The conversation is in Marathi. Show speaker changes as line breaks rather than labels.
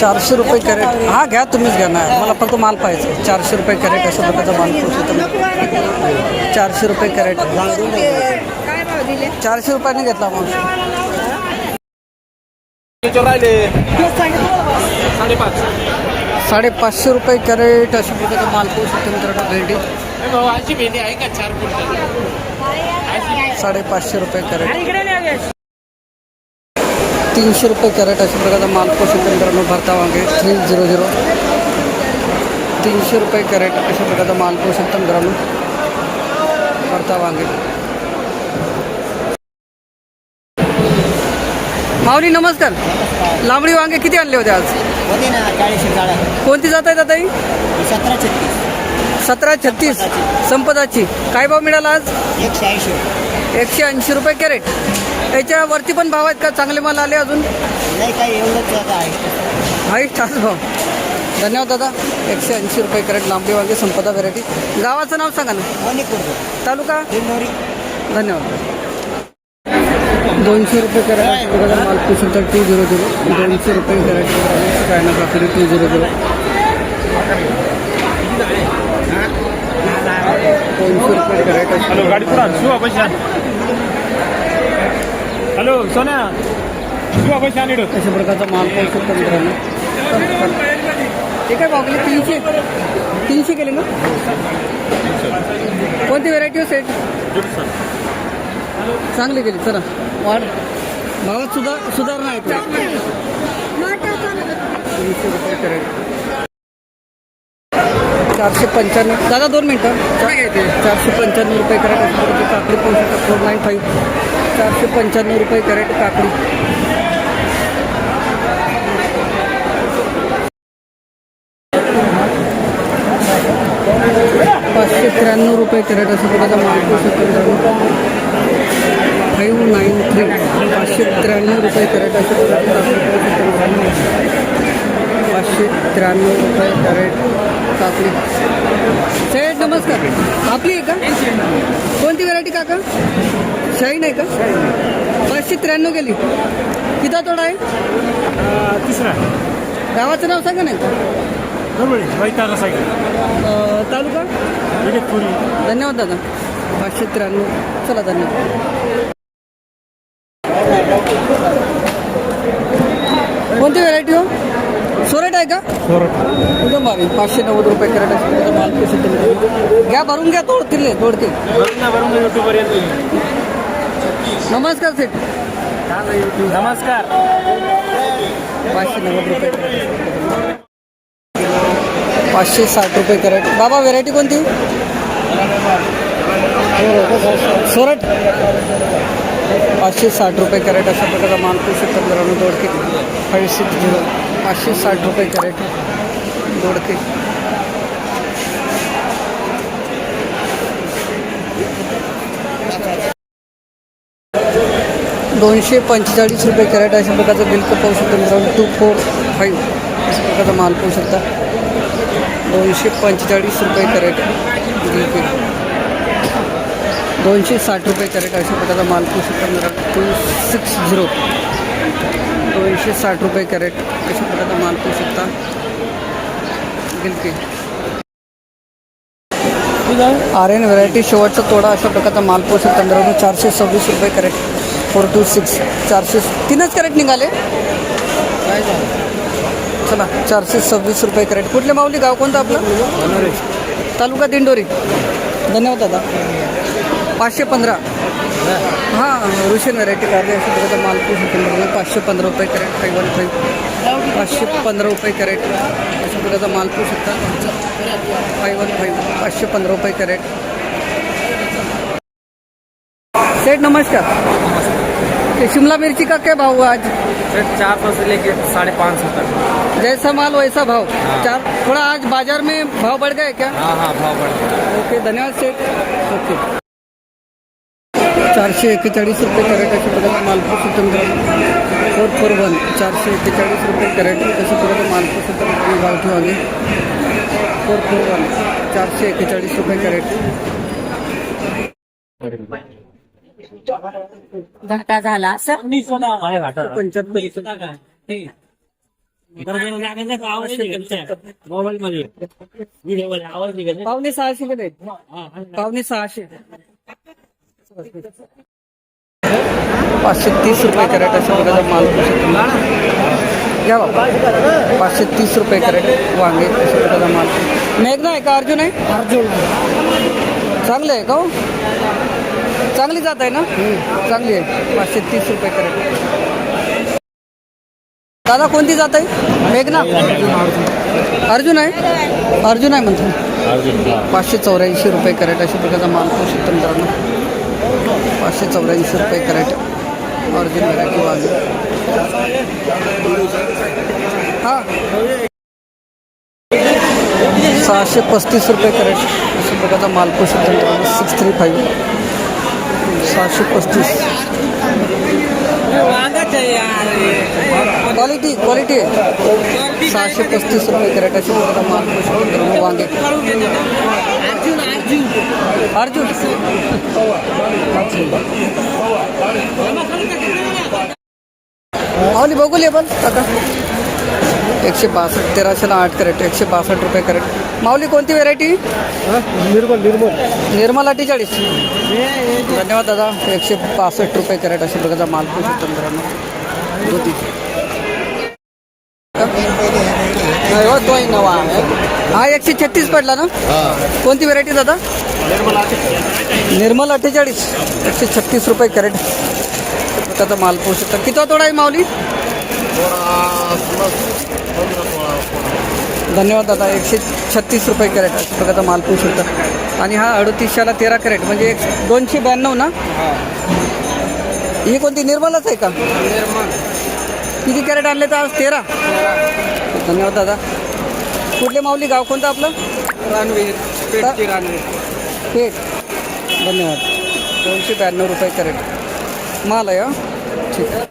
चारशे रुपये कॅरेट. हा घ्या तुम्हीच घ्या. ना मला फक्त माल पाहिजे. चारशे रुपये कॅरेट अशा प्रकारचा माल पोहोचतो चारशे रुपये कॅरेट. चारशे रुपयाने घेतला मग साडेपाचशे रुपये कॅरेट अशा प्रकारचा माल पोहोचतो मित्रांनो भेंडी. साडेपाचशे रुपये कॅरेट. तीनशे रुपये कॅरेट अशा प्रकारचा माल पोहोचतो मित्रांनो भरता वांगे थ्री झिरो झिरो. तीनशे रुपये कॅरेट अशा प्रकारचा माल पोहोचतो मित्रांनो भरता वांगे. माऊली नमस्कार. लांबडी वांगे किती आणले होते आज? कोणती जात आहेत आता ही
सतरा छत्तीस.
सतरा छत्तीस. संपदाची. काय भाव मिळाला आज?
एकशे ऐंशी.
एकशे ऐंशी रुपये कॅरेट. याच्यावरती पण भाव आहेत का? चांगले माल आले अजून?
नाही काही एवढंच आता आहे.
आहे छान भाव धन्यवाद दादा. एकशे ऐंशी रुपये कॅरेट लांबडी वांगे संपदा व्हरायटी गावाचं नाव सांगा ना. तालुका? धन्यवाद. दोनशे रुपये कॅरेट अशा प्रकारचा माल पुसून टू झिरो झिरो दोनशे रुपये कॅरेट काय ना काकडी टू झिरो झिरो दोनशे रुपये अशा
हॅलो सोन्या. शिवा पैसे
अशा प्रकारचा माल पोहोचतो मित्रांनो ते काय भाव तीनशे. तीनशे केले ना? कोणती व्हेरायटी हो सेट चांगली केली चला. वाढ. भावात सुधार सुधारणा आहे तीनशे रुपये चारशे पंच्याण्णव. दादा दोन मिनटं. चारशे पंच्याण्णव रुपये कॅरेट काकडी शकता. Four nine five. चारशे पंच्याण्णव रुपये कॅरेट काकडी. पाचशे त्र्याण्णव रुपये कॅरेट असं प्रकारचा फाईव्ह नाईन थ्री. पाचशे त्र्याण्णव रुपये कॅरेट असं प्रकारचं पाचशे त्र्याण्णव रुपये कॅरेट. काकडी. सेठ नमस्कार. आपली आहे का? कोणती व्हरायटी काका? शाईन आहे का? पाचशे त्र्याण्णव गेली. किती तोडा आहे?
तिसरा.
गावाचं नाव सांगा नाही अं, तालुका? धन्यवाद दादा. पाचशे त्र्याण्णव. चला धन्यवाद. कोणती व्हरायटी हो? सोरेट आहे का? एकदम भारी. पाचशे नव्वद रुपये कॅरेट असते. माल मिळतो. घ्या भरून घ्या तोडतील तोडतील.
ना
नमस्कार सेठ
नमस्कार.
पाचशे नव्वद रुपये कॅरेट पाचशे साठ रुपये कॅरेट. बाबा व्हेरायटी कोणती? सोरट पाचशे साठ रुपये कॅरेट अशा प्रकारचा माल पुरुषोत्तम मित्रांनो दोडके फाईव्ह सिक्स झिरो पाचशे साठ रुपये कॅरेट दोडके. दोनशे पंचेचाळीस रुपये कॅरेट अशा प्रकारचं बिल पाहू शकता मित्रांनो. Two four five. अशा प्रकारचा माल पाहू शकता. दोनशे पंचेचाळीस रुपये कॅरेट बिलके दोनशे साठ रुपये कॅरेट अशा प्रकारचा माल पाहू शकता मित्रांनो. Two six zero. दोनशे साठ रुपये कॅरेट. अशा प्रकारचा माल पाहू शकता? बिलकुल आर एन व्हरायटी शेवटचा तोडा अशा प्रकारचा माल पाहू शकता मित्रांनो चारशे सव्वीस रुपये कॅरेट. फोर टू सिक्स चारशे तीनच कॅरेट निघाले. चला चारशे सव्वीस रुपये कॅरेट. कुठले माऊली गाव? कोणतं आपलं? तालुका दिंडोरी. धन्यवाद दादा. पाचशे पंधरा. हां रुशियन व्हरायटी काढली अशा प्रकारचा माल पाहू शकतो मित्रांनो पाचशे पंधरा रुपये कॅरेट फाईव्ह वन फाईव्ह पाचशे पंधरा रुपये कॅरेट. अशा प्रकारचा माल पाहू शकता. फाईव्ह वन फाईव्ह पाचशे पंधरा रुपये कॅरेट. सेठ नमस्कार. शिमला मिर्ची का क्या भाव हुआ आज
चार सौ से लेके साढ़े पाँच सौ तक.
जैसा माल वैसा भाव. चार थोड़ा आज बाजार में भाव बढ़ गए क्या?
हाँ हाँ भाव बढ़ गया.
ओके धन्यवाद सेठ. ओके. चारशे एक्केचाळीस रुपये कॅरेट अशा प्रकारचा मालपूर सुद्धा मित्रांनो फोर फोर वन चारशे एक्केचाळीस रुपये कॅरेट अशा प्रकारचा मालपूर सुद्धा मित्रांनो गावठी वांगे फोर फोर वन चारशे एक्केचाळीस रुपये कॅरेट.
घाटा झाला सर
पंच्याहत्तर. पावणे सहाशे मध्ये. पावणे सहाशे. पाचशे तीस रुपये कॅरेट अशा प्रकारचा माल घ्या बाबा पाचशे तीस रुपये कॅरेट वांगे अशा प्रकारचा माल. मेघना आहे का अर्जुन आहे? अर्जुन. चांगले आहे का हो? चांगली जात आहे ना? चांगली आहे. पाचशे तीस रुपये कॅरेट. दादा कोणती जात आहे? मेघना? अर्जुन आहे? अर्जुन आहे म्हणतो. पाचशे चौऱ्याऐंशी रुपये कॅरेट अशा प्रकारचा माल शकतो मित्रांनो. पाचशे चौऱ्याऐंशी रुपये कॅरेट ऑरिजिन व्हरायटी वांगे हां. सहाशे पस्तीस रुपये कॅरेट. अशा प्रकारचा माल सिक्स थ्री फाईव्ह सहाशे पस्तीस. क्वालिटी क्वालिटी सहाशे पस्तीस रुपये कॅरेट. अशा प्रकारचा माल वांगे. अर्जुन माऊली बघूले पण काका। एकशे बासष्ट तेराशेला आठ कॅरेट एकशे बासष्ट रुपये कॅरेट माऊली कोणती व्हेरायटी
निर्मल निर्मल।
निर्मल अठ्ठेचाळीस। धन्यवाद दादा। एकशे बासष्ट रुपये कॅरेट अशा प्रकारचा माल पाहू शकतो मित्रांनो दुधी. हो, तोही नवा. हा एकशे छत्तीस पडला ना? कोणती व्हेरायटी दादा? निर्मल अठ्ठेचाळीस एकशे छत्तीस रुपये कॅरेट. त्याचा माल पोहू शकता किती तोडा आहे माऊली? धन्यवाद दादा एकशे छत्तीस रुपये कॅरेट. अशा प्रकारचा माल पोहू शकता आणि हा अडतीसशेला तेरा कॅरेट म्हणजे एक दोनशे ब्याण्णव ना? ही कोणती निर्मलच आहे का? किती कॅरेट आणले तर आज? तेरा? धन्यवाद दादा. कुठले माऊली? गाव कोणतं आपलं?
रानवीर रानवीर रणवीर
धन्यवाद. दोनशे ब्याण्णव रुपये कॅरेट. माल आहे ठीक. आहे